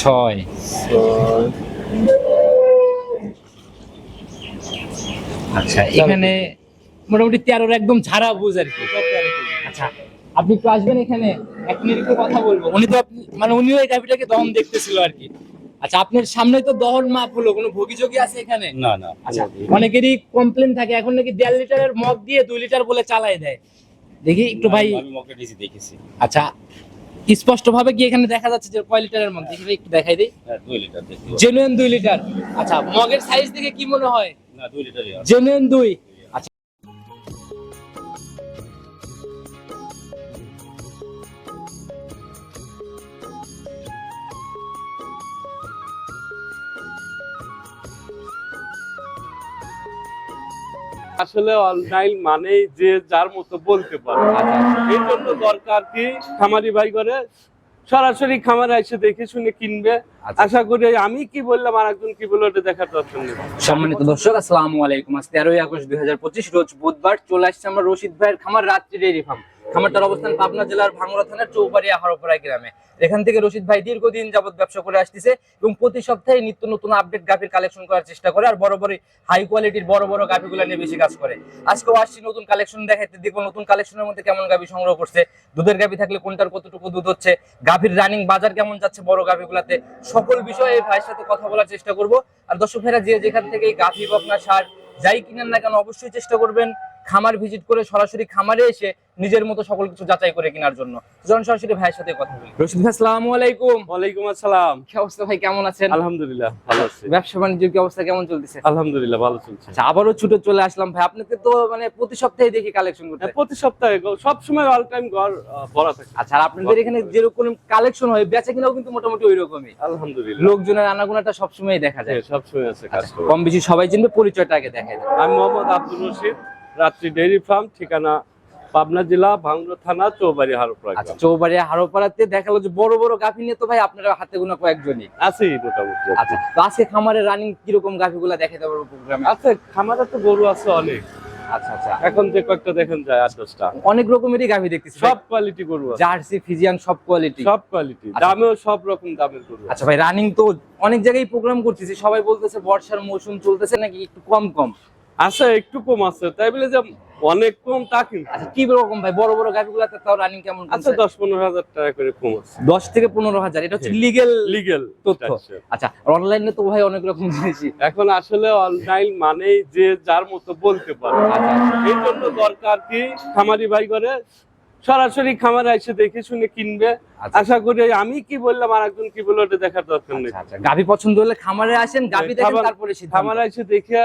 ছয় আচ্ছা এখানে মোটামুটি তেরোর একদম ঝাড়া বুঝ আর কি। আচ্ছা আপনি একটু আসবেন এখানে এক মিনিট একটু কথা বলব। উনি তো মানে উনিও এই গাভিটাকে দহন দেখতেছিল আর কি। আচ্ছা আপনার সামনে তো দহন মাপ হলো কোনো ভোগীযোগী আছে এখানে? না না আচ্ছা অনেকেরই কমপ্লেন থাকে এখন নাকি দেড় লিটারের মগ দিয়ে দুই লিটার বলে চালাই দেয়। দেখি একটু ভাই দেখেছি। আচ্ছা স্পষ্ট ভাবে কি এখানে দেখা যাচ্ছে যে কয় লিটারের মধ্যে? এখানে একটু দেখাই দিই। হ্যাঁ দুই লিটার জেনুইন দুই লিটার। আচ্ছা মগের সাইজ দেখে কি মনে হয়? জেনুইন দুই। আসলে অনলাইন মানে যে যার মতো বলতে পারে। এই জন্য দরকার কি খামারি ভাই করে সরাসরি খামারে এসে দেখে শুনে কিনবে। আচ্ছা। আশা করি আমি কি বললাম আর একজন কি বলল ওটা দেখার দরকার নেই। সম্মানিত দর্শক আসসালামু আলাইকুম। আজ তেরোই আগস্ট দুই হাজার পঁচিশ রোজ বুধবার চলে আসছে আমরা রশিদ ভাইয়ের খামার রাত্রি ডেয়ারি ফার্ম। খামারটার অবস্থান পাবনা জেলার ভাঙ্গুড়া থানার চৌবাড়িয়া হারোপাড়া গ্রামে। এখান থেকে রশিদ ভাই দীর্ঘদিন যাবত ব্যবসা করে আসতেছে এবং প্রতি সপ্তাহে নিত্য নতুন আপডেট গাভির কালেকশন করার চেষ্টা করে আর বড় বড় হাই কোয়ালিটির বড় বড় গাভিগুলো নিয়ে বেশি কাজ করে। আজকেও আসছি নতুন কালেকশন দেখাইতে। দেখব নতুন কালেকশনের মধ্যে কেমন গাভি সংগ্রহ করছে, দুধের গাভি থাকলে কোনটার কতটুকু দুধ হচ্ছে, গাভির রানিং বাজার কেমন যাচ্ছে বড় গাভিগুলাতে, সকল বিষয়ে এই ভাইয়ের সাথে কথা বলার চেষ্টা করব। আর দর্শক ভাইরা, যে যেখান থেকে গাভি, বকনা সার যাই কিনেন না কেন, অবশ্যই চেষ্টা করবেন খামার ভিজিট করে সরাসরি খামারে এসে নিজের মতো সকল কিছু যাচাই করে কেনার জন্য। জন সরাসরি ভাইয়ের সাথে কথা বলি। রশিদ ভাই আসসালামু আলাইকুম। ওয়ালাইকুম আসসালাম। কি অবস্থা ভাই কেমন আছেন? আলহামদুলিল্লাহ ভালো আছি। ব্যবসা বাণিজ্যের কি অবস্থা কেমন চলতেছে? আলহামদুলিল্লাহ ভালো চলছে। আচ্ছা আবারও ছুটে চলে আসলাম ভাই আপনাকে তো মানে প্রতি সপ্তাহে দেখি কালেকশন করতে। হ্যাঁ, প্রতি সপ্তাহে সব সময় অল টাইম ঘর ভরা থাকে। আচ্ছা আর আপনাদের এখানে যেরকম কালেকশন হয় বেচা কিনাও কিন্তু মোটামুটি ওই রকমই আলহামদুলিল্লাহ। লোকজনের আনাগোনাটা সবসময় দেখা যায়। হ্যাঁ, সব সময় আছে কাজ আচ্ছা, কম বেশি সবাই চিনবে পরিচয়টা আগে দেখা যায় আমি মোহাম্মদ আব্দুল রশিদ রাত্রি ডেইরি ফার্ম ঠিকানা পাবনা জেলা ভাঙ্গুর থানা চৌবাড়ি হারোপাড়া আচ্ছা চৌবাড়িয়া হারোপাড়াতে দেখাল যে বড় বড় গাভি নিয়ে তো ভাই আপনারা হাতে গোনা কয়েকজনই। আছে মোটামুটি আচ্ছা তো আজকে খামারে রানিং কীরকম গাভিগুলা দেখাতে পারব প্রোগ্রামে আছে খামারে তো গরু আছে অনেক। আচ্ছা আচ্ছা। এখন যে কয়েকটা দেখেন যায় আট দশটা। অনেক রকমেরই গাভি দেখতেছি সব কোয়ালিটি গরু জার্সি ফিজিয়ান সব কোয়ালিটি সব কোয়ালিটি আচ্ছা। দামেও সব রকম দামের গরু আচ্ছা ভাই রানিং তো অনেক জায়গায় প্রোগ্রাম করতেছি সবাই বলতেছে বর্ষার মৌসুম চলতেছে নাকি একটু কম কম? আছে একটু কম আছে। তাই বলে যে অনেক কম তা কিন্তু আচ্ছা কি রকম ভাই? বড় বড় গাভিগুলাতে তাও রানিং কেমন? দশ পনেরো হাজার টাকা করে কম আছে। দশ থেকে পনেরো হাজার এটা হচ্ছে হ্যাঁ। লিগেল লিগেল তথ্য। আচ্ছা। অনলাইনে তো ভাই অনেক রকম জিনিসই। এখন আসলে অনলাইন মানেই যে যার মতো বলতে পারে। আচ্ছা। এই জন্য দরকার কি খামারি ভাই করে সরাসরি খামারে এসে দেখে শুনে কিনবে। আচ্ছা। আশা করি আমি কি বললাম আর একজন কি বলল ওটা দেখার দরকার নেই। আচ্ছা, আচ্ছা। গাভি পছন্দ হলে খামারে আসেন গাভি দেখেন তারপরে খামারে এসে দেখে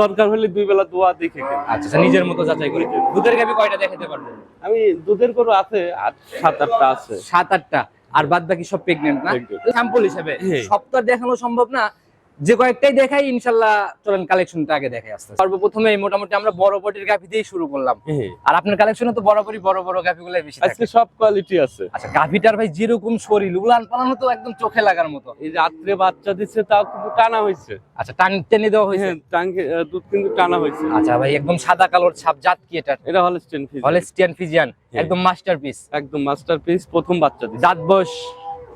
দরকার হলে দুই বেলা দোয়া দেখে আচ্ছা আচ্ছা, নিজের মতো যাচাই করে দুধের গাবি কয়টা দেখাতে পারব? আমি দুধের গরু আছে আর সাত আটটা আছে। সাত আটটা। আর বাদ বাকি সব প্রেগনেন্ট না। স্যাম্পল হিসেবে। সপ্তাহ সব তো দেখানো সম্ভব না। যে কয়েকটাই দেখাই ইনশাল্লাহ চলেন কালেকশনটা আগে দেখাই আসতে সর্বপ্রথমে মোটামুটি আমরা বড় বটির গাভি দিয়ে শুরু করলাম। আর আপনার কালেকশনে তো বরাবরই বড় বড় গাভিগুলো বেশি থাকে। আজকে সব কোয়ালিটি আছে। আচ্ছা গাভিটার ভাই যেরকম শরীর উলান পালানো তো একদম চোখে লাগার মতো। এই রাত্রে বাচ্চা দিচ্ছে তাও কিন্তু টানা হয়েছে। আচ্ছা টান টেনে দেওয়া হয়েছে? হ্যাঁ দুধ কিন্তু টানা হয়েছে। আচ্ছা ভাই একদম সাদা কালোর ছাপ জাত কি এটা? এটা হলে স্টেন ফিজ হলেস্টিয়ান ফিজিয়ান একদম মাস্টারপিস একদম মাস্টারপিস প্রথম বাচ্চা দিচ্ছে। দাঁত বয়স?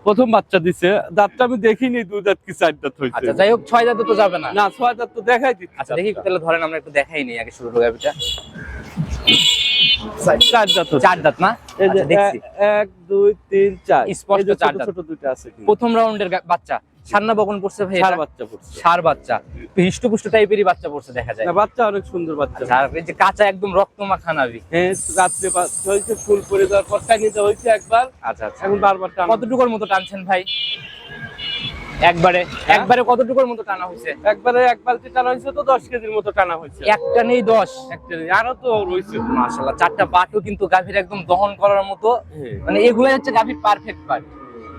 প্রথম বাচ্চা দিছে। দাঁতটা আমি দেখিনি দুই দাঁত কি চার দাঁত হয়েছে আচ্ছা যাই হোক ছয় দাঁত তো যাবে না। না ছয় দাঁত তো দেখাই দিই আচ্ছা দেখি তাহলে ধরেন আমরা একটু দেখাই নিই আগে শুরু হবে চার দাঁত চার দাঁত না? এই আচ্ছা, দেখছি। এক দুই তিন চার। স্পষ্ট চার ছোট দাঁত। ছোট দুইটা আছে প্রথম রাউন্ডের বাচ্চা। সান্না বকন পড়ছে ভাই এটা? বাচ্চা পড়ছে। ষাঁড় বাচ্চা। হৃষ্টপুষ্ট টাইপেরই বাচ্চা পড়ছে দেখা যায়। না, বাচ্চা অনেক সুন্দর বাচ্চা। আচ্ছা, আর এই যে কাঁচা একদম রক্ত মাখা নাভি হ্যাঁ রাত্রে হয়েছে ফুল পরে যাওয়ার পর নিতে হয়েছে একবার। আচ্ছা আচ্ছা। এখন বারবার টানা। কতটুকুর মতো টানছেন ভাই? একবারে হ্যাঁ? একবারে কতটুকুর মতো টানা হয়েছে? একবারে এক বালতি টানা হয়েছে তো দশ কেজির মতো টানা হয়েছে। একটা নেই দশ। একটা নেই, আরও তো রয়েছে। মাশাল্লাহ চারটা পাটও কিন্তু গাভীর একদম দহন করার মতো। হ্যাঁ। মানে এগুলাই হচ্ছে গাভীর পারফেক্ট পার্ট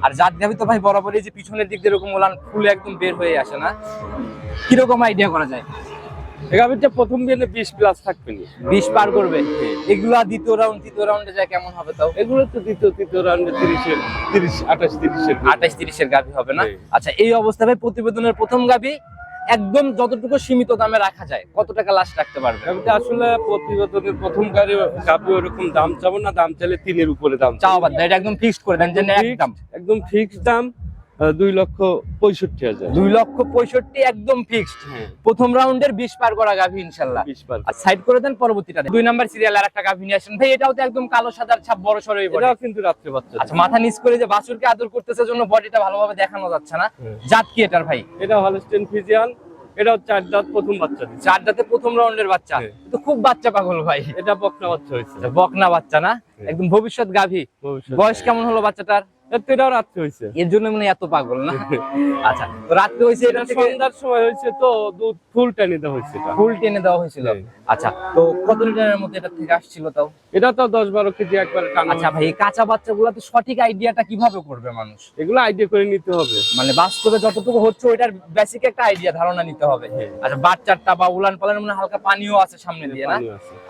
আর যার দেখাবি তো ভাই বরাবরই যে পিছনের দিক দিয়ে এরকম ওলান ফুল একদম বের হয়ে আসে না। কীরকম আইডিয়া করা যায়? প্রথম দিনে বিশ প্লাস থাকবে বিশ পার করবে? এগুলা দ্বিতীয় রাউন্ড তৃতীয় রাউন্ডে যায় কেমন হবে তাও? এগুলো তো দ্বিতীয় তৃতীয় রাউন্ডে তিরিশের তিরিশ আঠাশ তিরিশের। আঠাশ তিরিশের গাভী হবে না। আচ্ছা এই অবস্থা ভাই প্রতিবেদনের প্রথম গাভী একদম যতটুকু সীমিত দামে রাখা যায় কত টাকা লাস্ট রাখতে পারবে আসলে প্রতিবেদনের প্রথম গাড়ি গাভি ওরকম দাম চাবো না দাম চাইলে তিনের উপরে দাম। চাওয়া বাদ এটা একদম ফিক্সড করে দেন যে একদম। একদম ফিক্সড দাম। দুই লক্ষ পঁয়ষট্টি হাজার। দুই লক্ষ পঁয়ষট্টি একদম ফিক্সড হ্যাঁ। প্রথম রাউন্ডের বিশ পার করা গাভি ইনশাল্লাহ। বিশ আর সাইড করে দেন পরবর্তীটা। দুই নাম্বার সিরিয়াল আর একটা গাভি নিয়ে আসেন। ভাই এটাও তো একদম কালো সাদার ছাপ বড় সরই এটাও কিন্তু রাত্রে বাচ্চা। আচ্ছা মাথা নিচ করে যে বাছুরকে আদর করতেছে জন্য বডিটা ভালোভাবে দেখানো যাচ্ছে না। হ্যাঁ। জাত কি এটার ভাই? এটা হলস্টেন ফিজিয়ান এটাও চার দাঁত প্রথম বাচ্চা চার দাঁতে প্রথম রাউন্ডের বাচ্চা। হ্যাঁ। তো খুব বাচ্চা পাগল ভাই। এটা বকনা বাচ্চা হয়েছে। বকনা বাচ্চা না? একদম ভবিষ্যৎ গাভী। বয়স কেমন হলো বাচ্চাটার? এটাও রাত্রে হয়েছে এর জন্য মানে এত পাগল না? আচ্ছা রাত্রে হয়েছে এটা সন্ধ্যার সময় হয়েছে তো দুধ ফুল টেনে দেওয়া হয়েছে ফুল টেনে দেওয়া হয়েছিল হ্যাঁ। আচ্ছা তো কত লিটারের মধ্যে এটা থেকে আসছিল তাও? এটা তো দশ বারো কেজি একবারে টানা। আচ্ছা ভাই কাঁচা বাচ্চাগুলো তো সঠিক আইডিয়াটা কীভাবে করবে মানুষ? এগুলো আইডিয়া করে নিতে হবে। মানে বাস্তবে যতটুকু হচ্ছে ওইটার বেসিক একটা আইডিয়া ধারণা নিতে হবে। হ্যাঁ। আচ্ছা বাচ্চারটা বা উলান পালানের মনে হালকা পানিও আছে সামনে দিয়ে না?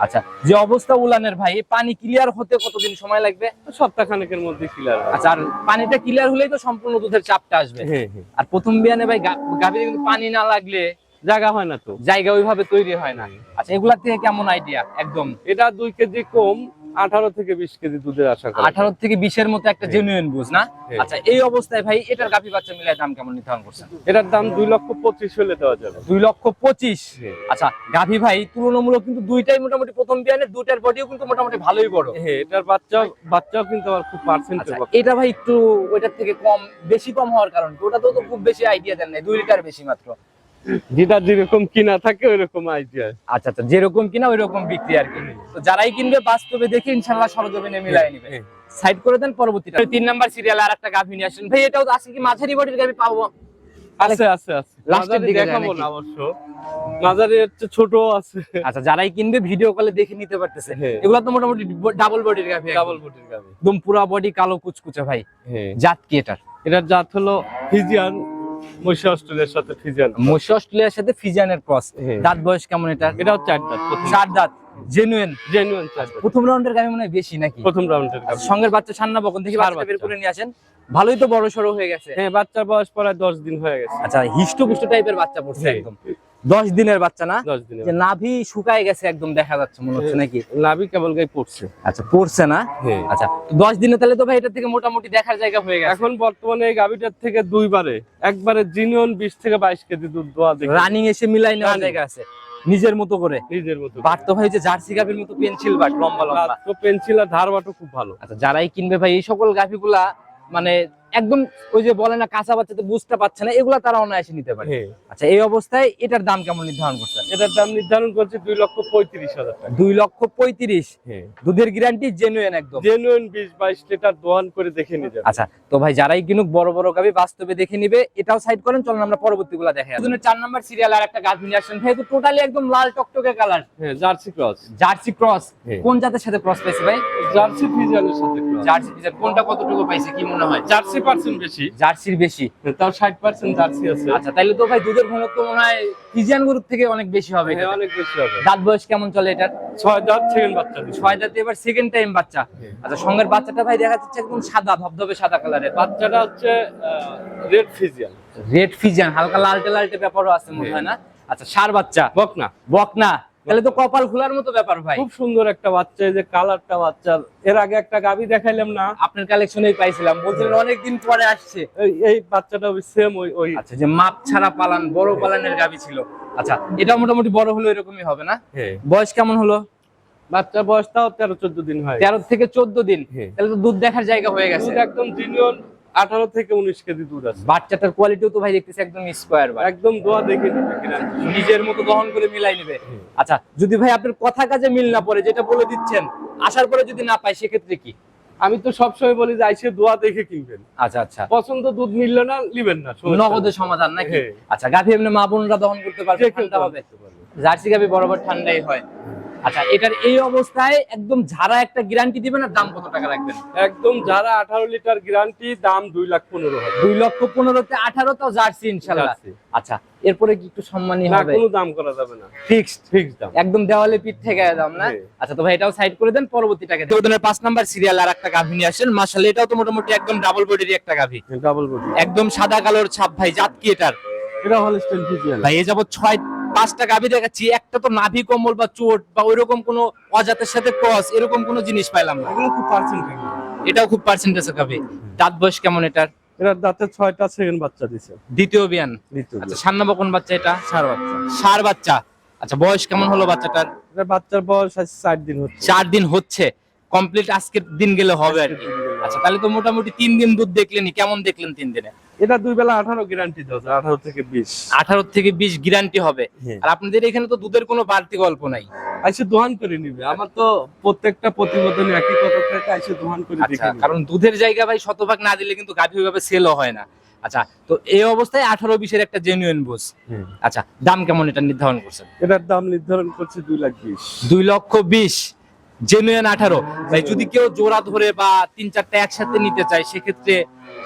আচ্ছা যে অবস্থা উলানের ভাই পানি ক্লিয়ার হতে কতদিন সময় লাগবে? সপ্তাহ খানেকের মধ্যে ক্লিয়ার আচ্ছা আর পানিটা ক্লিয়ার হলেই তো সম্পূর্ণ দুধের চাপটা আসবে। হ্যাঁ হ্যাঁ। আর প্রথম বিয়ানে ভাই গাভীর কিন্তু পানি না লাগলে জায়গা হয় না তো। জায়গা ওইভাবে তৈরি হয় না। আচ্ছা এগুলা থেকে কেমন আইডিয়া একদম। এটা দুই কেজি কম আঠারো থেকে বিশ কেজি দুধের আশা করা আঠারো থেকে বিশের মতো একটা জেনুইন বুঝ না? হ্যাঁ। আচ্ছা এই অবস্থায় ভাই এটার গাভী বাচ্চা দাম কেমন নির্ধারণ করছেন? এটার দাম দুই লক্ষ পঁচিশ হলে দেওয়া যাবে। দুই লক্ষ পঁচিশ? হ্যাঁ। আচ্ছা গাভী ভাই তুলনামূলক কিন্তু দুইটাই মোটামুটি প্রথম বিয়ানে দুইটার বডিও কিন্তু মোটামুটি ভালোই বড়। হ্যাঁ এটার বাচ্চা বাচ্চাও কিন্তু আমার খুব পার্সেন্ট আচ্ছা এটা ভাই একটু ওইটার থেকে কম বেশি কম হওয়ার কারণ? ওটাতেও তো খুব বেশি আইডিয়া দেন নাই দুই লিটার বেশি মাত্র। যেটা যেরকম কিনা থাকে ওইরকম আইডিয়া আচ্ছা আচ্ছা যেরকম কিনা ওই রকম বিক্রি আর কি। তো যারাই কিনবে বাস্তবে দেখে ইনশাল্লাহ সরজমিনে মিলাই নিবে। হ্যাঁ। সাইড করে দেন পরবর্তীটা। তিন নাম্বার সিরিয়াল আর একটা গাভী নিয়ে আসেন। ভাই এটাও আছে কি? মাঝারি বডির গাভী পাবো? আছে আছে আছে। Last দিকে দেখাবো না অবশ্য। মাঝারি ছোট আছে। আচ্ছা যারাই কিনবে ভিডিও কলে দেখে নিতে পারতেছে। হ্যাঁ। এগুলো তো মোটামুটি ডাবল বডির গাভী ডাবল একদম পুরা বডি কালো কুচকুচে ভাই। হ্যাঁ। জাত কি এটার? এটার জাত হলো ফিজিয়ান মহিষা অস্ট্রেলিয়ার সাথে ফিজিয়ান মশি অস্ট্রেলিয়ার সাথে ফিজিয়ানের ক্রস হ্যাঁ। দাঁত বয়স কেমন এটা? এটা চার দাঁত চার দাঁত। জেনুইন জেনুইন চার প্রথম রাউন্ডের গাভী মনে হয় বেশি নাকি? প্রথম রাউন্ডের গাবি সঙ্গের বাচ্চা সান্না বকন থেকে বারবার বাচ্চা বের করে নিয়ে আসেন। ভালোই তো বড় সরো হয়ে গেছে। হ্যাঁ বাচ্চার বয়স প্রায় দশ দিন হয়ে গেছে। আচ্ছা হিষ্টপুষ্ট টাইপের বাচ্চা পড়ছে হ্যাঁ। একদম। দশ দিনের বাচ্চা না? যে নাভি শুকায় গেছে একদম দেখা যাচ্ছে মনে হচ্ছে নাকি? নাভি কেবল গাই পড়ছে। আচ্ছা পড়ছে না? হ্যাঁ। আচ্ছা দশ দিনে তাহলে তো ভাই এটা থেকে মোটামুটি দেখার জায়গা হয়ে গেছে। এখন বর্তমানে এই গাভিটার থেকে দুইবারে একবারে জিনিয়ন বিশ থেকে বাইশ কেজি দুধ দোয়া দেখে। রানিং এসে মিলাই নেওয়ার Running। জায়গা আছে। নিজের মতো করে। নিজের মতো বাট তো ভাই যে জার্সি গাভির মতো পেন্সিল বাট লম্বা লম্বা। তো পেন্সিল আর ধার বাটো খুব ভালো। আচ্ছা যারাই কিনবে ভাই এই সকল গাভিগুলা মানে একদম ওই যে বলে না কাঁচা বাচ্চাতে বুঝতে পারছে না এগুলা তারা অনায়াসে নিতে পারে। হ্যাঁ। আচ্ছা এই অবস্থায় এটার দাম কেমন নির্ধারণ করছেন? এটার দাম নির্ধারণ করছে দুই লক্ষ পঁয়ত্রিশ হাজার টাকা। দুই লক্ষ পঁয়ত্রিশ? হ্যাঁ। দুধের গ্যারান্টি জেনুইন একদম। জেনুইন বিশ বাইশ লিটার দোয়ান করে দেখে যাবে আচ্ছা তো ভাই যারাই কিনুক বড় বড় গাভি বাস্তবে দেখে নিবে এটাও সাইড করেন চলুন আমরা পরবর্তী গুলা দেখে দুজনের চার নাম্বার সিরিয়াল আর একটা গাছ নিয়ে আসেন ভাই টোটালি একদম লাল টকটকে কালার হ্যাঁ জার্সি ক্রস জার্সি ক্রস। কোন জাতের সাথে ক্রস পাইছে ভাই? জার্সি ফিজিয়ানের সাথে। জার্সি ফিজার কোনটা কতটুকু পাইছে কি মনে হয়? জার্সি পার্সেন্ট বেশি। জার্সির বেশি? তাও পার্সেন্ট জার্সি আছে। আচ্ছা তো ভাই দুধের ঘনত্ব মনে হয় ফিজিয়ান গরুর থেকে অনেক বেশি হবে হ্যাঁ, অনেক বেশি হবে। দাঁত বয়স কেমন চলে এটার? ছয় দাঁত সেকেন্ড বাচ্চা দিচ্ছে। ছয় দাঁতে এবার সেকেন্ড টাইম বাচ্চা। হ্যাঁ। আচ্ছা সঙ্গের বাচ্চাটা ভাই দেখা যাচ্ছে একদম সাদা ধবধবে সাদা কালারের। বাচ্চাটা হচ্ছে রেড ফিজিয়ান রেড ফিজিয়ান হালকা লালটে লালটে ব্যাপারও আছে মনে হয় না? আচ্ছা সার বাচ্চা? বকনা। বকনা। তাহলে তো কপাল খোলার মতো ব্যাপার ভাই। খুব সুন্দর একটা বাচ্চা এই যে কালারটা বাচ্চার এর আগে একটা গাবি দেখাইলাম না। আপনার কালেকশনেই পাইছিলাম বলছিলেন অনেকদিন পরে আসছে। এই বাচ্চাটা সেম ওই ওই। আচ্ছা যে মাপ ছাড়া পালান বড় পালানের গাবি ছিল। আচ্ছা এটা মোটামুটি বড় হলো এরকমই হবে না? হ্যাঁ বয়স কেমন হলো? বাচ্চার বয়সটাও তেরো চোদ্দ দিন হয়। তেরো থেকে চোদ্দ দিন। তাহলে তো দুধ দেখার জায়গা হয়ে গেছে। দুধ একদম জিনিয়ন আঠারো থেকে উনিশ কেজি দুধ আছে। বাচ্চাটার কোয়ালিটিও তো ভাই দেখতেছি একদম স্কোয়ার বা একদম দোয়া দেখে নিজের মতো দহন করে মিলাই নেবে। আচ্ছা যদি ভাই আপনার কথা কাজে মিল না পড়ে যেটা বলে দিচ্ছেন আসার পরে যদি না পাই সেক্ষেত্রে কি? আমি তো সবসময় বলি যে আইসে দোয়া দেখে কিনবেন। আচ্ছা আচ্ছা। পছন্দ দুধ মিললে না নিবেন না নগদের সমাধান নাকি? হ্যাঁ। আচ্ছা গাভী এমনি মা বোনরা দহন করতে পারবে ঠান্ডা হবে। জার্সি গাভী বরাবর ঠান্ডাই হয়। আচ্ছা এটার এই অবস্থায় একদম ঝাড়া একটা গ্যারান্টি দিবেন আর দাম কত টাকা রাখবেন? একদম যারা আঠারো লিটার গ্যারান্টি দাম দুই লাখ পনেরো দুই লক্ষ পনেরোতে আঠারো তাও জার্সি ইনশাল্লাহ। আচ্ছা এরপরে কি একটু সম্মানী হবে? কোনো দাম করা যাবে না। ফিক্সড ফিক্স দাম। একদম দেওয়ালে পিঠ থেকে দাম না। আচ্ছা তো ভাই এটাও সাইড করে দেন পরবর্তীটাকে চৌধনের পাঁচ নাম্বার সিরিয়াল আর একটা গাভী নিয়ে আসেন। মাসাল এটাও তো মোটামুটি একদম ডাবল বডির একটা গাভী। ডাবল বডি একদম সাদা কালোর ছাপ ভাই জাত কি এটার? এটা হলস্টেন ফিজিয়ান ভাই এ যাবত ছয় পাঁচটা গাভি দেখাচ্ছি একটা তো নাভি কম্বল বা চোট বা ওইরকম কোনো অজাতের সাথে ক্রস এরকম কোনো জিনিস পাইলাম না। এগুলো খুব পার্সেন্ট এটাও খুব পার্সেন্টেজের গাভি দাঁত বয়স কেমন এটার? এটার দাঁতে ছয়টা সেকেন্ড বাচ্চা দিছে। দ্বিতীয় বিয়ান? আচ্ছা সান্না বকন বাচ্চা এটা? সার বাচ্চা। সার বাচ্চা। আচ্ছা বয়স কেমন হলো বাচ্চাটার? বাচ্চার বয়স চার দিন হচ্ছে। চার দিন হচ্ছে। কমপ্লিট আজকের দিন গেলে হবে আর কি। আচ্ছা তাহলে তো মোটামুটি তিন দিন দুধ দেখলেনি কেমন দেখলেন তিন দিনে? এটা দুই বেলা আঠারো গ্যারান্টি দেওয়া আঠারো থেকে বিশ। আঠারো থেকে বিশ গ্যারান্টি হবে। হ্যাঁ। আর আপনাদের এখানে তো দুধের কোনো বাড়তি গল্প নাই। আইসে দোহান করে নিবে। আমার তো প্রত্যেকটা প্রতিবেদনে একই কথা থাকে আইসে দোহান করে আচ্ছা। কারণ দুধের জায়গা ভাই শতভাগ না দিলে কিন্তু গাভী ওইভাবে সেলও হয় না। আচ্ছা তো এই অবস্থায় আঠারো বিশের একটা জেনুইন হ্যাঁ। আচ্ছা দাম কেমন এটা নির্ধারণ করছেন? এটার দাম নির্ধারণ করছে দুই লাখ বিশ। দুই লক্ষ বিশ। জেনুইন আঠারো। ভাই যদি কেউ জোড়া ধরে বা তিন চারটা একসাথে নিতে চায় সেক্ষেত্রে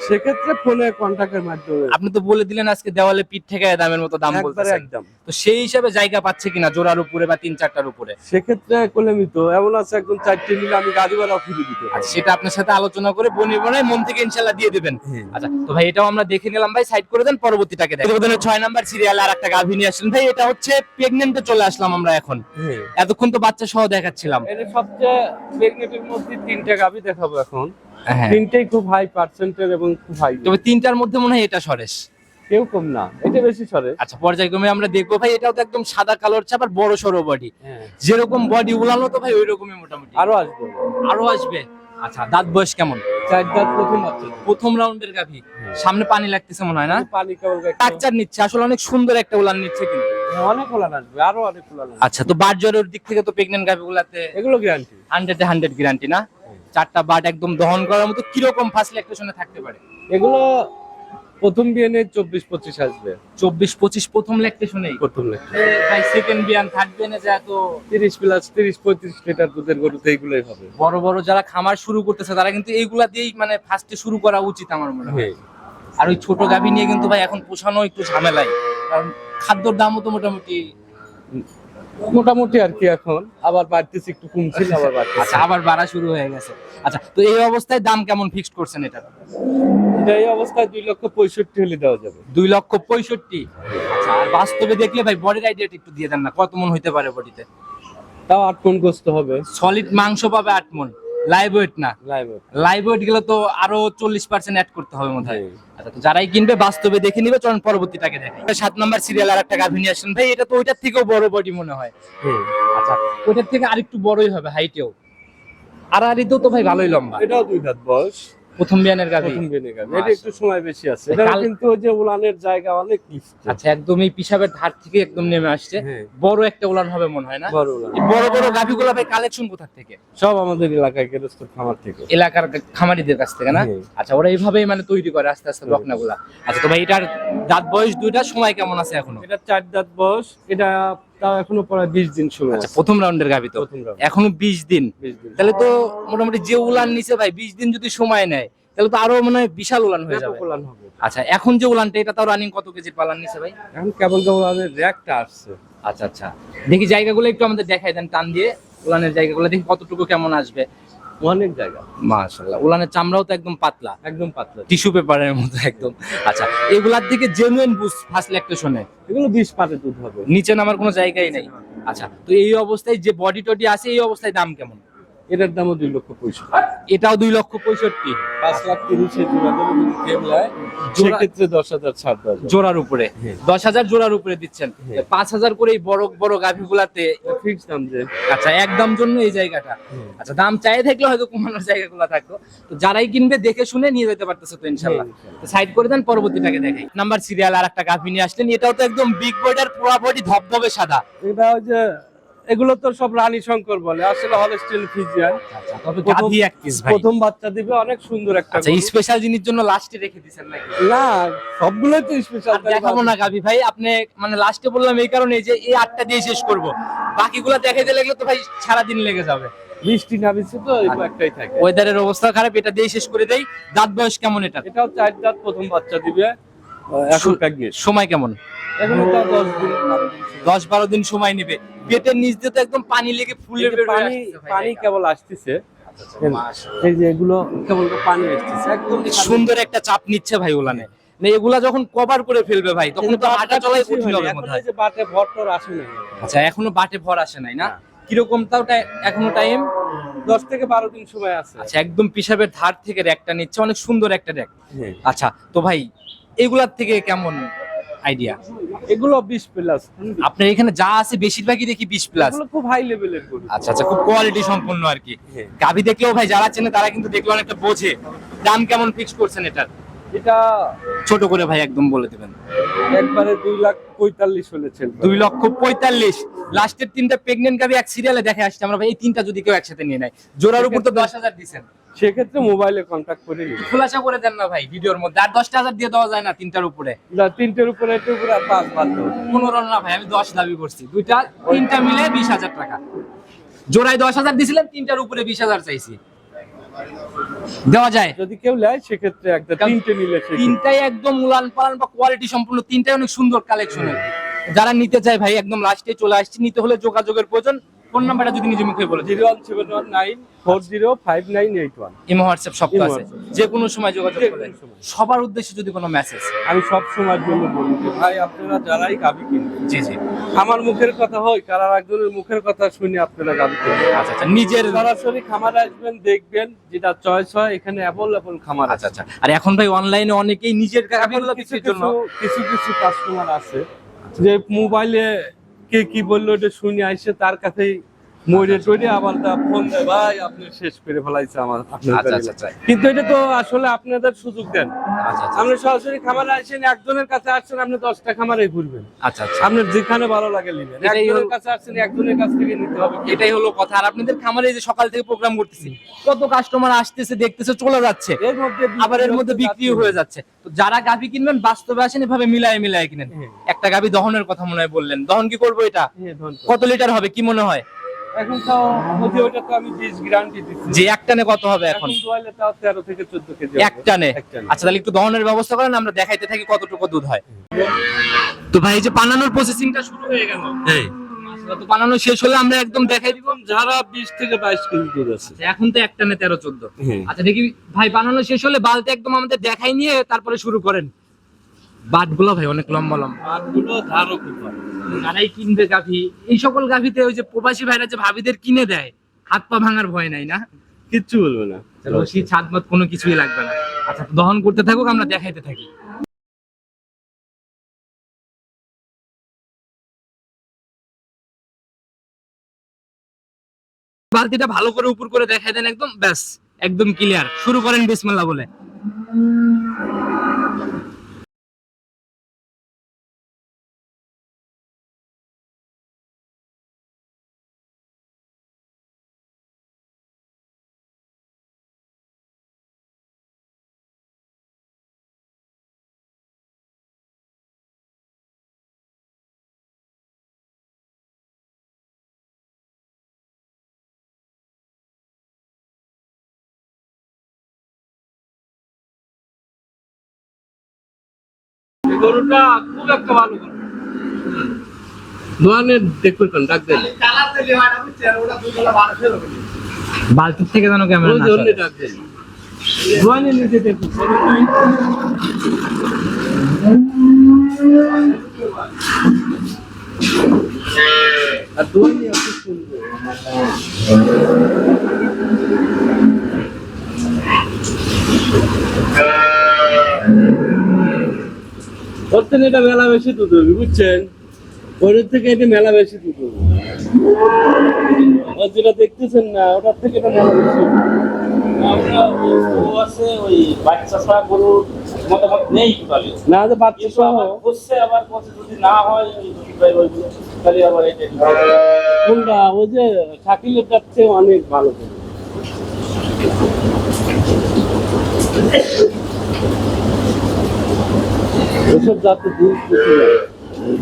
সেক্ষেত্রে ফোনে কন্ট্যাক্টের মাধ্যমে। আপনি তো বলে দিলেন আজকে দেওয়ালে পিঠ থেকে দামের মতো দাম বলতেছেন। একদম। তো সেই হিসাবে জায়গা পাচ্ছে কিনা জোড়ার উপরে বা তিন চারটার উপরে? সেক্ষেত্রে কলেমিত এমন আছে একদম চারটে নিলে আমি গাড়ি ভাড়া ফিরে দিতে আচ্ছা সেটা আপনার সাথে আলোচনা করে বনি বনায় মন থেকে ইনশাল্লাহ দিয়ে দিবেন। হ্যাঁ। আচ্ছা তো ভাই এটাও আমরা দেখে নিলাম। ভাই সাইড করে দেন পরবর্তীটাকে দেখ প্রতিবেদনের ছয় নাম্বার সিরিয়াল আর একটা গাভী নিয়ে আসলেন। ভাই এটা হচ্ছে প্রেগনেন্টে চলে আসলাম আমরা এখন। হ্যাঁ। এতক্ষণ তো বাচ্চা সহ দেখাচ্ছিলাম। এর সবচেয়ে প্রেগনেন্টের মধ্যে তিনটা গাভি দেখাবো এখন। তিনটেই খুব হাই পার্সেন্টের এবং খুব হাই তবে তিনটার মধ্যে মনে হয় এটা সরেশ। কেউ কম না এটা বেশি সরে আচ্ছা পর্যায়ক্রমে আমরা দেখব ভাই এটাও তো একদম সাদা কালোর চাপ আর বড় সরো বডি যেরকম বডি উলানো তো ভাই ওই রকমই মোটামুটি। আরও আসবে। আরও আসবে? আচ্ছা দাঁত বয়স কেমন? চার দাঁত প্রথম প্রথম রাউন্ডের গাভী। সামনে পানি লাগতেছে মনে হয় না? পানি কেবল বাচ্চার নিচ্ছে আসলে অনেক সুন্দর একটা উলান নিচ্ছে কিন্তু। অনেক উলান আসবে আরও অনেক উলান আচ্ছা তো বাট জ্বরের দিক থেকে তো প্রেগনেন্ট গাভী গুলাতে এগুলো গ্যারান্টি হান্ড্রেডে হান্ড্রেড গ্যারান্টি না? চারটা বাট একদম দহন করার মতো কীরকম ফার্স্ট ল্যাকটেশনে থাকতে পারে? এগুলো প্রথম বিয়ানে চব্বিশ পঁচিশ আসবে। চব্বিশ পঁচিশ প্রথম ল্যাকটেশনেই প্রথম ভাই সেকেন্ড বিয়ান থার্ড বিয়ানে যা তো তিরিশ প্লাস তিরিশ পঁয়ত্রিশ লিটার দুধের গরুতে এইগুলোই হবে। বড় বড় যারা খামার শুরু করতেছে তারা কিন্তু এইগুলা দিয়েই মানে ফার্স্টে শুরু করা উচিত আমার মনে হয়। হ্যাঁ। আর ওই ছোট গাভী নিয়ে কিন্তু ভাই এখন পোষানো একটু ঝামেলাই। কারণ খাদ্যর দামও তো মোটামুটি মোটামুটি আর কি এখন। আবার বাড়তেছে একটু কমছিল আবার বাড়তেছে। আচ্ছা আবার বাড়া শুরু হয়ে গেছে। আচ্ছা তো এই অবস্থায় দাম কেমন ফিক্সড করছেন এটা? এটা এই অবস্থায় দুই লক্ষ পঁয়ষট্টি হলে দেওয়া যাবে। দুই লক্ষ পঁয়ষট্টি? আচ্ছা আর বাস্তবে দেখলে ভাই বডির আইডিয়াটা একটু দিয়ে দেন না। কত মন হইতে পারে বডিতে তাও আট মন গোস্ত হবে। সলিড মাংস পাবে আট মন। লাইভ ওয়েট না। লাইভ ওয়েট গেলে তো আরও চল্লিশ পার্সেন্ট অ্যাড করতে হবে মনে হয় আচ্ছা যারাই কিনবে বাস্তবে দেখে নিবে চলুন পরবর্তীটাকে দেখে সাত নম্বর সিরিয়াল আর একটা গাভী নিয়ে ভাই এটা তো ওইটার থেকেও বড় বডি মনে হয়। আচ্ছা ওইটার থেকে আরেকটু বড়ই হবে হাইটেও আর আরিতেও তো ভাই ভালোই লম্বা। এটাও দুই দাঁত বয়স। প্রথম বিয়ানের গাভী? প্রথম বেনে গাবে এটা একটু সময় বেশি আছে। এটা কিন্তু ওই যে উলানের জায়গা অনেক নিচে। আচ্ছা একদম এই পিসাবের ধার থেকে একদম নেমে আসছে। হ্যাঁ। বড় একটা উলান হবে মনে হয় না? বড় উলান। বড় বড় গাভীগুলো ভাই কালেকশন কোথা থেকে? সব আমাদের এলাকায় গেরস্ত খামার থেকে। এলাকার খামারিদের কাছ থেকে না? হ্যাঁ। আচ্ছা ওরা এইভাবেই মানে তৈরি করে আস্তে আস্তে বকনাগুলা। আচ্ছা তো ভাই এটার দাঁত বয়স দুইটা সময় কেমন আছে এখনও? এটা চার দাঁত বয়স। এটা তাও এখনও প্রায় বিশ দিন সময় আচ্ছা আছে প্রথম রাউন্ডের গাভী তো। এখনও বিশ দিন। তাহলে তো মোটামুটি যে উলান নিচে ভাই বিশ দিন যদি সময় নেয় তাহলে তো আরও মনে বিশাল উলান হয়ে যাবে। উলান হবে। আচ্ছা এখন যে উলানটা এটা তাও রানিং কত কেজির পালান নিছে ভাই? এখন কেবল কেবল আমাদের র্যাকটা আসছে। আচ্ছা আচ্ছা। দেখি জায়গাগুলো একটু আমাদের দেখাই দেন টান দিয়ে। উলানের জায়গাগুলো দেখি কতটুকু কেমন আসবে। অনেক জায়গা। মাশাআল্লাহ। উলানের চামড়াও তো একদম পাতলা। একদম পাতলা। টিস্যু পেপারের মতো একদম। আচ্ছা এগুলার দিকে জেনুইন বুস ফার্স্ট ল্যাকটেশনে এগুলো বিশ পাতে দুধ হবে। নিচে নামার কোনো জায়গাই নেই। আচ্ছা তো এই অবস্থায় যে বডি টডি আছে এই অবস্থায় দাম কেমন? এটার দামও দুই লক্ষ পঁয়ষট্টি। এটাও দুই লক্ষ পঁয়ষট্টি। পাঁচ লাখ তিরিশে জোড়া দেবে যদি কেবলায় জোড়া- সেক্ষেত্রে দশ হাজার ছাড় দেওয়া জোড়ার উপরে। হ্যাঁ। দশ হাজার জোড়ার উপরে দিচ্ছেন। হ্যাঁ। পাঁচ হাজার করে এই বড় বড় গাভী গুলাতে ফিক্স দাম যে। আচ্ছা একদম জন্য এই জায়গাটা। আচ্ছা দাম চাই থাকলে হয়তো কমানোর জায়গাগুলো থাকতো। তো যারাই কিনবে দেখে শুনে নিয়ে যেতে পারতেছে তো ইনশাল্লাহ। সাইড করে দেন পরবর্তীটাকে দেখাই নাম্বার সিরিয়াল আর একটা গাভী নিয়ে আসলেন। এটাও তো একদম বিগ বডির পুরো বডি ধবধবে সাদা। এটা ওই যে এগুলো তো সব রানী শঙ্কর বলে আসলে হলস্টেল ফিজিয়ান আচ্ছা তবে প্রথম- এক পিস ভাই। প্রথম বাচ্চা দিবে অনেক সুন্দর একটা আচ্ছা স্পেশাল জিনিস জন্য লাস্টে রেখে দিয়েছেন নাকি? না সবগুলোই তো স্পেশাল দেখাবো না গাভী ভাই আপনি মানে লাস্টে বললাম এই কারণে যে এই আটটা দিয়ে শেষ করব। বাকিগুলো দেখাইতে লাগলে তো ভাই সারা দিন লেগে যাবে। বৃষ্টি নামিছে তো একটাই থাকে। ওয়েদারের অবস্থা খারাপ এটা দিয়ে শেষ করে দেই। দাঁত বয়স কেমন এটা এটাও চার দাঁত প্রথম বাচ্চা দিবে। এখন প্রেগনেন্ট সময় কেমন? দশ বারো দিন সময়। নেবে। পেটের নিচ দিয়ে তো একদম পানি লেগে ফুলে পানি পানি কেবল আসতেছে। এই যে এগুলো কেবল পানি আসতেছে একদম সুন্দর একটা চাপ নিচ্ছে ভাই ওলানে। এগুলা যখন কভার করে ফেলবে ভাই তখন তো হাঁটা চলাই কঠিন হবে মনে। যে বাটে ভরটর আসে না। আচ্ছা এখনও বাটে ভর আসে নাই না। কীরকম তাও এখনও টাইম দশ থেকে বারো দিন সময় আছে। আচ্ছা একদম পিসাবের ধার থেকে র্যাকটা নিচ্ছে অনেক সুন্দর একটা র্যাক। আচ্ছা তো ভাই এগুলার থেকে কেমন আইডিয়া এগুলো বিশ প্লাস আপনার এখানে যা আছে বেশিরভাগই দেখি বিশ প্লাস এগুলো খুব হাই লেভেলের গরু। আচ্ছা আচ্ছা খুব কোয়ালিটি সম্পন্ন আর কি। হ্যাঁ। গাভি দেখলেও ভাই যারা চেনে তারা কিন্তু দেখলে অনেকটা বোঝে। দাম কেমন ফিক্স করছেন এটার? এটা ছোট করে ভাই একদম বলে দেবেন। একবারে দুই লাখ পঁয়তাল্লিশ হলেছেন দুই লক্ষ পঁয়তাল্লিশ। লাস্টের তিনটা প্রেগনেন্ট গাভি এক সিরিয়ালে দেখে আসছে আমরা ভাই এই তিনটা যদি কেউ একসাথে নিয়ে নেয়। জোড়ার উপর তো দশ হাজার দিচ্ছেন। সেক্ষেত্রে মোবাইলে কন্ট্যাক্ট করে নিন খোলাসা করে দেন না ভাই ভিডিওর মধ্যে। আর দশটা হাজার দিয়ে দেওয়া যায় না তিনটার উপরে। না, তিনটের উপরে এটার উপরে আর পাঁচ বাদ পনেরো না ভাই আমি দশ দাবি করছি। দুইটা তিনটা মিলে বিশ হাজার টাকা। জোড়ায় দশ হাজার দিছিলেন তিনটার উপরে বিশ হাজার চাইছি। দেওয়া যায়। যদি কেউ নেয় সেক্ষেত্রে একটা তিনটে নিলে তিনটাই একদম উলান পালান বা কোয়ালিটি সম্পূর্ণ তিনটাই অনেক সুন্দর কালেকশন যারা নিতে চায় ভাই একদম লাস্টে চলে আসছে নিতে হলে যোগাযোগের প্রয়োজন। ফোন নাম্বারটা যদি নিজে মুখে বলে zero one seven one nine four zero five nine eight one. Imo WhatsApp সব তো আছে। যে কোনো সময় যোগাযোগ। সবার উদ্দেশ্যে যদি কোনো মেসেজ আমি সব সময়ের জন্য বলি যে ভাই আপনারা যারাই গাবি কিনবেন জি জি। আমার মুখের কথা হয় কার আর একজনের মুখের কথা শুনে আপনারা গাবি কিনবেন আচ্ছা আচ্ছা নিজের সরাসরি খামার আসবেন দেখবেন যেটা চয়েস হয় এখানে অ্যাভেলেবল খামার আচ্ছা আচ্ছা। আর এখন ভাই অনলাইনে অনেকেই নিজের গাভীগুলো কিছু জন্য কিছু কিছু কিছু কাস্টমার আছে যে মোবাইলে কে কি বলল এটা শুনে আসছে তার কাছেই মরে টরে আবার তা ফোন দেয় ভাই আপনি শেষ করে ফেলাইছে আমার আপনার আচ্ছা। আচ্ছা, আচ্ছা। কিন্তু এটা তো আসলে আপনাদের সুযোগ দেন। আপনি সরাসরি খামারে আসেন একজনের কাছে আসছেন আপনি দশটা খামারে ঘুরবেন। আচ্ছা আপনার যেখানে ভালো লাগে নেবেন। একজনের কাছে আসছেন একজনের কাছ থেকে নিতে হবে। এটাই হলো কথা। আর আপনাদের খামারে যে সকাল থেকে প্রোগ্রাম করতেছি কত কাস্টমার আসতেছে দেখতেছে চলে যাচ্ছে। এর মধ্যে আবার এর মধ্যে বিক্রিও হয়ে যাচ্ছে। তো যারা গাভী কিনবেন বাস্তবে আসেন এভাবে মিলায় মিলায় কিনেন। হ্যাঁ। একটা গাভী দহনের কথা মনে হয় বললেন। দহন কি করব এটা? হ্যাঁ, কত লিটার হবে কি মনে হয়? এখন তো ওই যে ওইটা তো আমি বিশ গ্যারান্টি দিচ্ছি। যে একটানে কত হবে এখন? এখন দোয়ালে তাও তেরো থেকে চোদ্দ কেজি। একটানে। আচ্ছা তাহলে একটু দহনের ব্যবস্থা করেন আমরা দেখাইতে থাকি কতটুকু দুধ হয়। তো ভাই এই যে বানানোর প্রসেসিংটা শুরু হয়ে গেল। হ্যাঁ তো বানানো শেষ হলে আমরা একদম দেখাই দিব। যারা বিশ থেকে বাইশ কেজি দুধ আছে। আচ্ছা, এখন তো একটানে তেরো চোদ্দ। হ্যাঁ। আচ্ছা দেখি ভাই বানানো শেষ হলে বালতি একদম আমাদের দেখাই নিয়ে তারপরে শুরু করেন। বাটগুলো ভাই অনেক লম্বা লম্বা। আটগুলো ধারও খুব ভালো। কিনবে গাভি। এই সকল গাভিতে ওই যে প্রবাসী ভাইরা যে ভাবিদের কিনে দেয় হাত পা ভাঙার ভয় নাই না? কিচ্ছু বলবে না। রশি ছাদ মাত কোনো কিছুই লাগবে না। আচ্ছা দহন করতে থাকুক আমরা দেখাইতে থাকি। বালতিটা ভালো করে উপর করে দেখাই দেন একদম ব্যাস একদম ক্লিয়ার শুরু করেন বিসমিল্লাহ বলে। গরুটা খুব একটা ভালো গরু। দেখবে কেন ডাক দেন। বালতির থেকে যেন ক্যামেরা না। ডাক দেন। দোয়ানের নিজে দেখুন। আর দোয়ানি থেকে এটা মেলা বেশি দুধ হবে বুঝছেন? ওর থেকে এটা মেলা বেশি দুধ হবে যেটা দেখতেছেন না ওটার থেকে এটা মেলা বেশি না যে বাচ্চা কিন্তু সহ। আবার যদি না হয় তাহলে আবার এটা কোনটা? ওই যে শাকিলের চেয়ে অনেক ভালো। Which of Dr. Booth is he?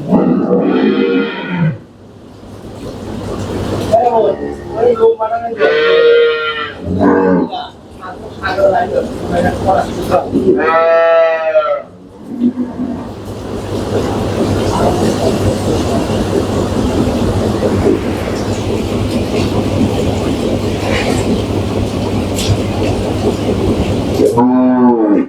Oh.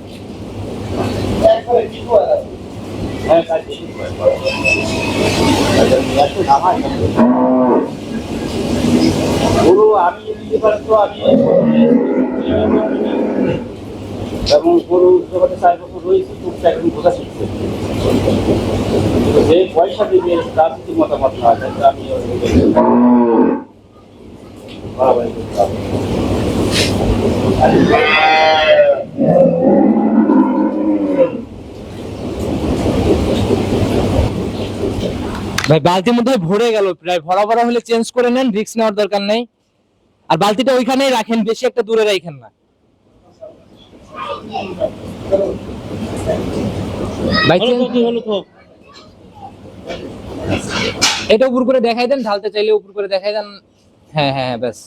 গরু আমি দিতে পারি তো আমি এবং গরু জগতে চার বছর রয়েছে টুকটা এখন বোঝা শিখছে যে পয়সা দিবে তার যদি মতামত না আমি বাড়াবাড়ি করতে পারব ভাই বালতির মধ্যে ভরে গেল প্রায়। ভরা ভরা হলে চেঞ্জ করে নেন রিস্ক নেওয়ার দরকার নেই। আর বালতিটা ওইখানেই রাখেন বেশি একটা দূরে রাখেন না। এটা উপর করে দেখাই দেন ঢালতে চাইলে উপর করে দেখাই দেন। হ্যাঁ হ্যাঁ হ্যাঁ, ব্যাস।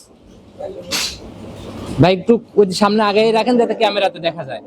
ভাই একটু ওই সামনে আগে রাখেন যাতে ক্যামেরাতে দেখা যায়।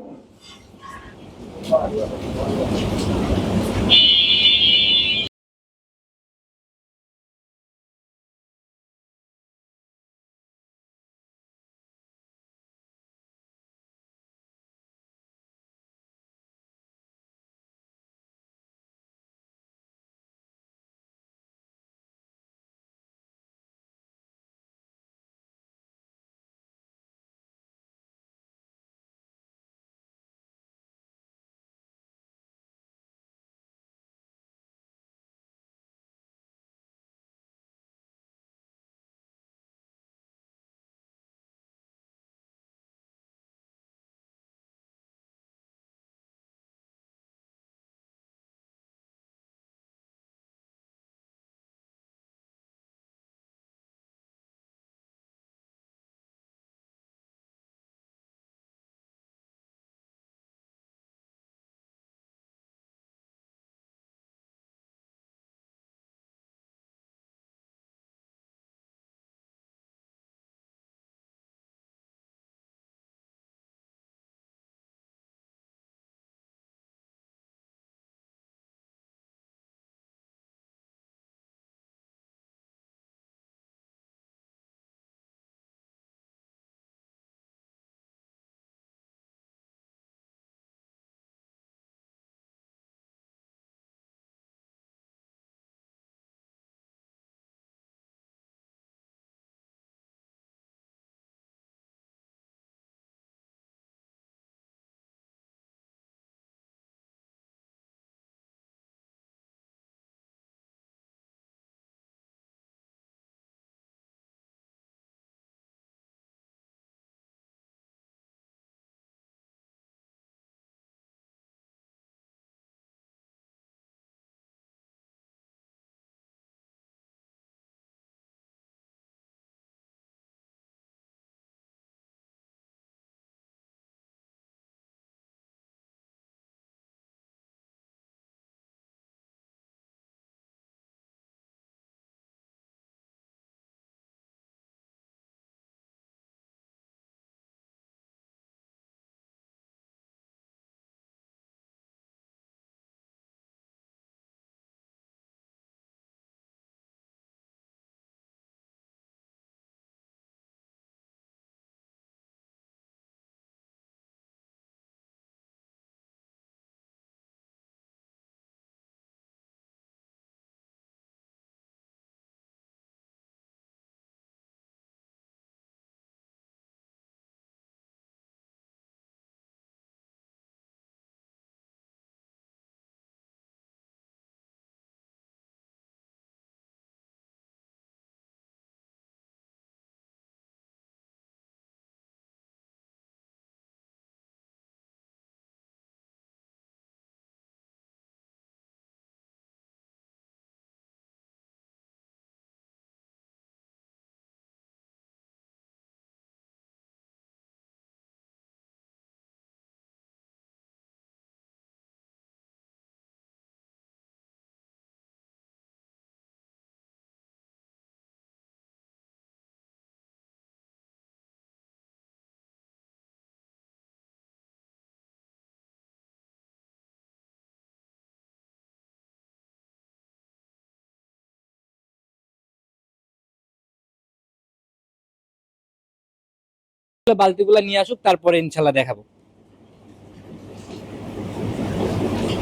বালতিগুলো নিয়ে আসুক তারপরে ইনশাল্লাহ দেখাবো।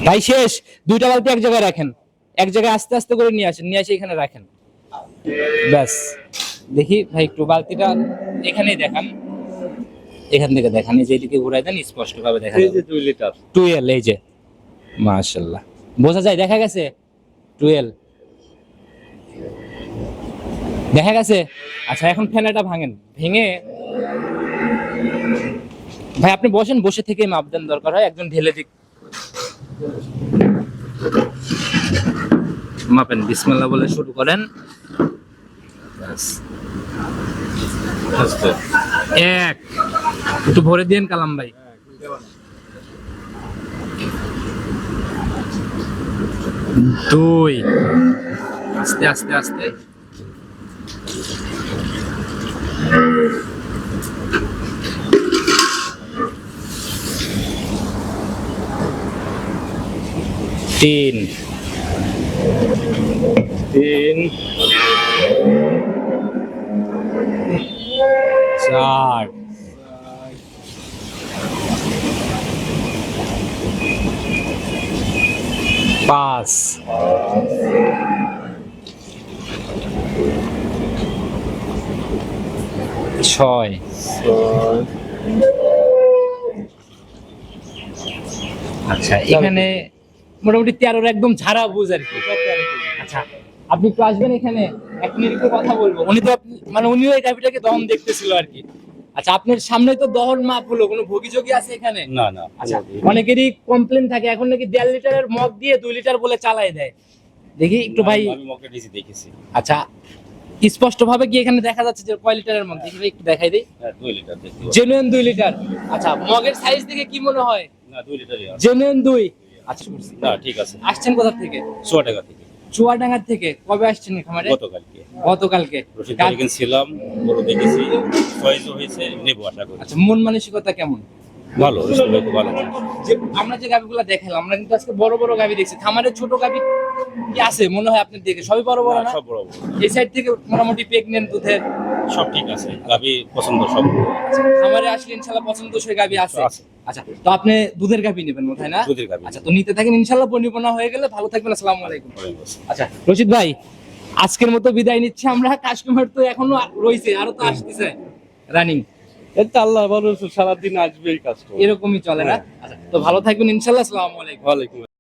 ভাই শেষ। দুইটা বালতি এক জায়গায় রাখেন। এক জায়গায় আস্তে আস্তে করে নিয়ে আসেন নিয়ে এসে এখানে রাখেন। ব্যাস। দেখি ভাই একটু বালতিটা এখানেই দেখান। এখান থেকে দেখান এই যে এদিকে ঘুরাই দেন স্পষ্ট ভাবে দেখা এই যাবে। যে দুই লিটার। টুয়েল এই যে। মাশাল্লাহ। বোঝা যায় দেখা গেছে? টুয়েল দেখা গেছে? আচ্ছা এখন ফেনাটা ভাঙেন। ভেঙে ভাই, আপনি বসেন, বসে থেকে মাপদান দরকার হয়, একজন ঢেলে দিক। মাপেন, বিসমিল্লাহ বলে শুরু করেন। এক, একটু ভরে দিন কালাম ভাই। দুই, আস্তে আস্তে আস্তে। তিন। তিন। চার। পাঁচ। ছয়। আচ্ছা এখানে মোটামুটি তেরোর একদম ঝাড়া বুঝ আর কি। আচ্ছা আপনি একটু আসবেন এখানে এক মিনিট একটু কথা বলব। উনি তো মানে উনিও এই গাভিটাকে দহন দেখতেছিল আর কি। আচ্ছা আপনার সামনে তো দহন মাপ হলো কোনো ভোগীযোগী আছে এখানে? না না আচ্ছা অনেকেরই কমপ্লেন থাকে এখন নাকি দেড় লিটারের মগ দিয়ে দুই লিটার বলে চালাই দেয়। দেখি একটু ভাই দেখেছি। আচ্ছা স্পষ্ট ভাবে কি এখানে দেখা যাচ্ছে যে কয় লিটারের মগ? দেখি একটু দেখাই দিই। হ্যাঁ দুই লিটার জেনুইন দুই লিটার। আচ্ছা মগের সাইজ দেখে কি মনে হয়? না দুই জেনুইন দুই। আচ্ছা না ঠিক আছে। আসছেন কোথা থেকে? চুয়াডাঙ্গা থেকে। চুয়াডাঙ্গার থেকে। কবে আসছেন খামারে গতকালকে। গতকালকে। রশিদ ছিলাম গরু দেখেছি। চয়েস হয়েছে নেব আশা করি আচ্ছা মন মানসিকতা কেমন? ভালো তো ভালো। যে আমরা যে গাভিগুলো দেখালাম আমরা কিন্তু আজকে বড় বড় গাভি দেখছি। খামারে ছোট গাভি কি আছে মনে হয় আপনার দিকে সবই বড় বড় না, সব বড়। এই সাইড থেকে মোটামুটি প্রেগনেন্ট দুধের? সব ঠিক আছে গাবি পছন্দ সব। খামারে আসলে ইনশাল্লাহ পছন্দসই গাভি আছে। আছে। আচ্ছা তো আপনি দুধের গাভি নেবেন কোথায় না? দুধের গাভী। আচ্ছা তো নিতে থাকেন ইনশাল্লাহ পরিপূর্ণ হয়ে গেলে ভালো থাকবেন আসসালামু আলাইকুম। আচ্ছা রশিদ ভাই আজকের মতো বিদায় নিচ্ছি। আমরা কাস্টমার তো এখনও রয়েছে আরও তো আসতেছে। রানিং। এই তো আল্লাহ ভালো সারাদিন আসবে এই কাজটা। এরকমই চলে না? আচ্ছা তো ভালো থাকবেন ইনশাল্লাহ। আসসালামু আলাইকুম। ওয়ালাইকুম